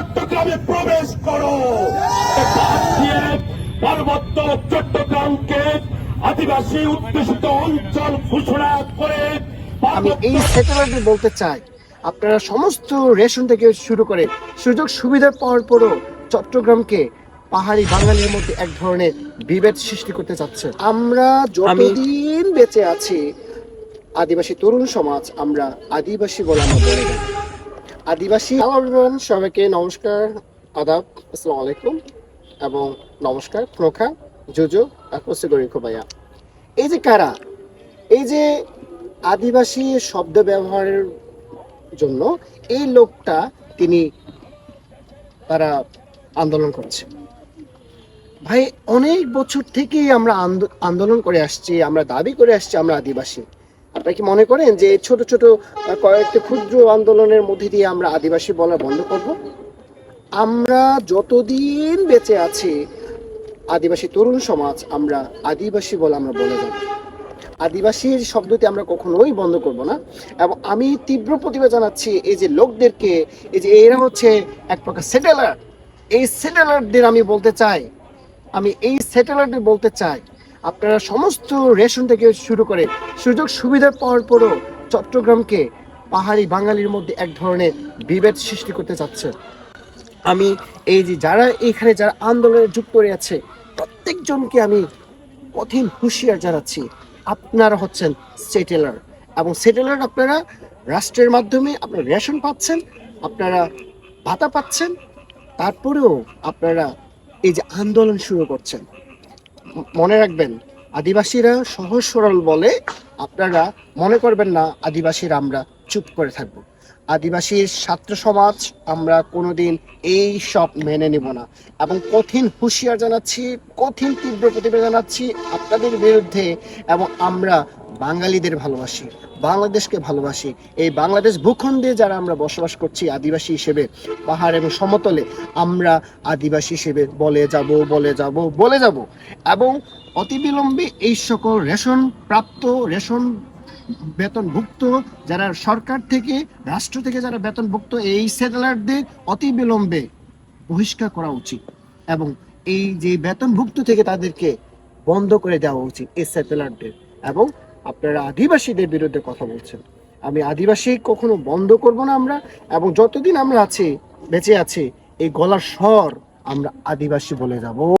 চট্টগ্রামে প্রবেশ করো। পার্বত্য চট্টগ্রামকে আদিবাসী উদ্দেশিত অঞ্চল ঘোষণা করে আমি এই সেটেলাইটে বলতে চাই আপনারা সমস্ত রেশন থেকে শুরু করে সুযোগ সুবিধা পাওয়ার পরও চট্টগ্রামকে পাহাড়ি বাঙালির মধ্যে এক ধরনের বিভেদ সৃষ্টি করতে চাচ্ছে। আমরা যতদিন বেঁচে আছি আদিবাসী তরুণ সমাজ আমরা আদিবাসী বলে আমরা বলে আদিবাসী। সবাইকে নমস্কার, আদাব, আসসালামু আলাইকুম, এবং নমস্কার, প্রখা, জুজু ভাইয়া এই যে কারা? এই যে আদিবাসী শব্দ ব্যবহারের জন্য এই লোকটা তিনি তারা আন্দোলন করছে। ভাই, অনেক বছর থেকেই আমরা আন্দো- আন্দোলন করে আসছি, আমরা দাবি করে আসছি আমরা আদিবাসী। আপনারা কি মনে করেন যে ছোট ছোট কয়েকটি ক্ষুদ্র আন্দোলনের মধ্যে দিয়ে আমরা আদিবাসী বলা বন্ধ করব? আমরা যতদিন বেঁচে আছি, আদিবাসী তরুণ সমাজ আমরা আদিবাসী বলে আমরা বলে যাব। আদিবাসীর শব্দটি আমরা কখনোই বন্ধ করব না। এবং আমি তীব্র প্রতিবাদ জানাচ্ছি এই যে লোকদেরকে, এই যে এরা হচ্ছে এক প্রকার সেটেলার এই সেটেলারদের আমি বলতে চাই, আমি এই স্যাটেলাইটে বলতে চাই আপনারা সমস্ত রেশন থেকে শুরু করে সুযোগ সুবিধা পাওয়ার পরও চট্টগ্রামকে পাহাড়ি বাঙালির মধ্যে এক ধরনের বিভেদ সৃষ্টি করতে চাচ্ছেন আমি এই যে যারা এখানে যারা আন্দোলনে যুক্ত করে আছে, প্রত্যেকজনকে আমি কঠিন হুঁশিয়ার জানাচ্ছি। আপনারা হচ্ছেন সেটেলার এবং সেটেলার আপনারা রাষ্ট্রের মাধ্যমে আপনারা রেশন পাচ্ছেন, আপনারা ভাতা পাচ্ছেন, তারপরেও আপনারা এই যে আন্দোলন শুরু করছেন। মনে রাখবেন আদিবাসীরা সহজ সরল বলে আপনারা মনে করবেন না আদিবাসীরা আমরা চুপ করে থাকব। আদিবাসীর ছাত্র সমাজ আমরা কোনোদিন এই সব মেনে নেব না। এবং কঠিন হুঁশিয়ার জানাচ্ছি, কঠিন তীব্র প্রতিবাদ জানাচ্ছি আপনাদের বিরুদ্ধে এবং আমরা বাঙালিদের ভালোবাসি, বাংলাদেশকে ভালোবাসি। এই বাংলাদেশ ভূখণ্ডে যারা আমরা বসবাস করছি, আদিবাসী হিসেবে, পাহাড় এবং সমতলে আমরা আদিবাসী হিসেবে বলে যাব বলে যাব বলে যাব। এবং অতিবিলম্বে এই সকল রেশন, প্রাপ্ত রেশন বেতনভুক্ত যারা সরকার থেকে, রাষ্ট্র থেকে যারা বেতনভুক্ত, এই সেটেলারদের অতিবিলম্বে বহিষ্কার করা উচিত এবং এই যে বেতনভুক্ত থেকে তাদেরকে বন্ধ করে দেওয়া উচিত এই স্যাটেলাইটদের এবং আপনারা আদিবাসীদের বিরুদ্ধে কথা বলছেন। আমি আদিবাসী কখনো বন্ধ করব না আমরা এবং যতদিন আমরা আছি, বেঁচে আছি, এই গলার স্বর আমরা আদিবাসী বলে যাব।